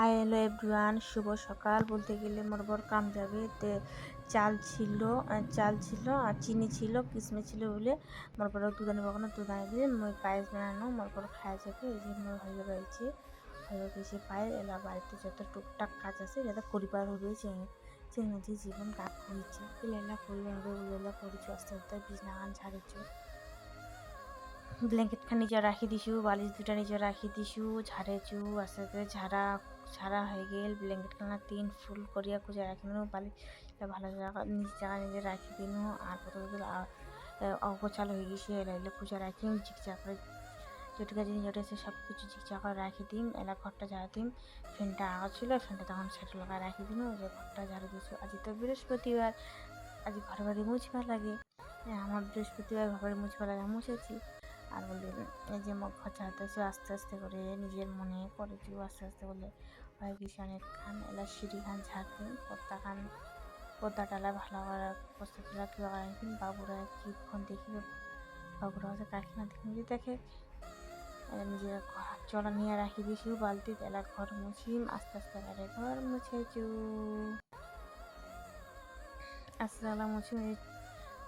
Hi hello everyone, শুভ সকাল। বলতে গেলে মোর বর কাম যাবে তে চাল ছিল চাল ছিল আর চিনি ছিল, কিসমিস ছিল বলে মোর বড় দুধ আনিব কোনো দুধ আনি দিয়ে মই পায়েস বানানো মোর বড় খাওয়া যাবে এই যে মোর হয়ে রয়েছে হয়ে গেছে পায়ে। এলা বাড়িতে যত টুকটাক কাজ আছে, যাতে পরিবার হবে চেঙ্গাজি জীবন কাজ করেছে এলা পরিবার হবে বলে এলা করেছ। আস্তে আস্তে বিছনাখান ছাড়েছো ব্ল্যাঙ্কেট খান নিচে রাখি দিছু, বালিশ দুটা নিচে রাখি দিছু, ঝাড়েছু, আস্তে আস্তে ঝাড়া ঝাড়া হয়ে গেল ব্ল্যাঙ্কেট খানা তিন ফুল করিয়া খুঁজে রাখি দিনু বালিশ ভালো জায়গা, নিজ জায়গা নিজে রাখি দিনু আর কত অগোছাল হয়ে গেছে এলা এলা খুঁজে রাখি ঝিকঝাক করে যেটুকু জিনিস যেটা আছে সব কিছু ঝিকঝাক করে রাখি দিম, এলা ঘরটা ঝাড়া দিম। ফ্যানটা আগা ছিল, ফ্যানটা তখন সেটা লাগায় রাখি দিন যে ঘরটা ঝাড়ু দিছু আজ তো বৃহস্পতিবার, আজ ঘরে ঘরে মুছবার লাগে। আমার বৃহস্পতিবার ঘর ঘরে মুছবার লাগে, মুছেছি। আর বলি এই যে মুখ খচাতেছে আস্তে আস্তে করে নিজের মনে করে করেছি আস্তে আস্তে বলে কিছু অনেক খান, এলা সিঁড়ি খান ঝাড়তে পত্তা খান পদ্মা টালা ভালো করে টালা কী রাখবেন বাবুরা কি ফোন দেখিবে? বাবুরা হচ্ছে কাকিমা দেখি দেখে নিজের ঘর চলা নিয়ে রাখি দিছি বালতি এলা ঘর মুছিম আস্তে আস্তে করে ঘর মুছেছু। আস্তে আস্তে মুছি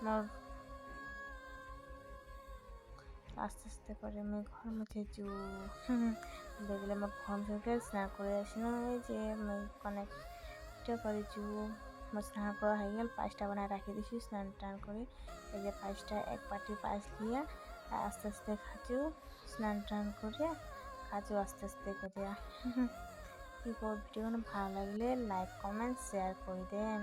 মোর আস্তে আস্তে করে আমি ঘর মুছেছু দেখলে আমার ঘর মুছে স্নান করে আসি না এই যে আমি অনেকটা করেছু আমার স্নান করা হয়ে গেল, পায়েসটা বানায় রাখি দিছি, স্নান টান করে এই যে পায়েসটা এক পাটি পায়েস দিয়ে আস্তে আস্তে খাচু, স্নান টান করে খাচু আস্তে আস্তে করে। কি করব? ভিডিওগুলো ভালো লাগলে লাইক কমেন্ট শেয়ার করে দেন।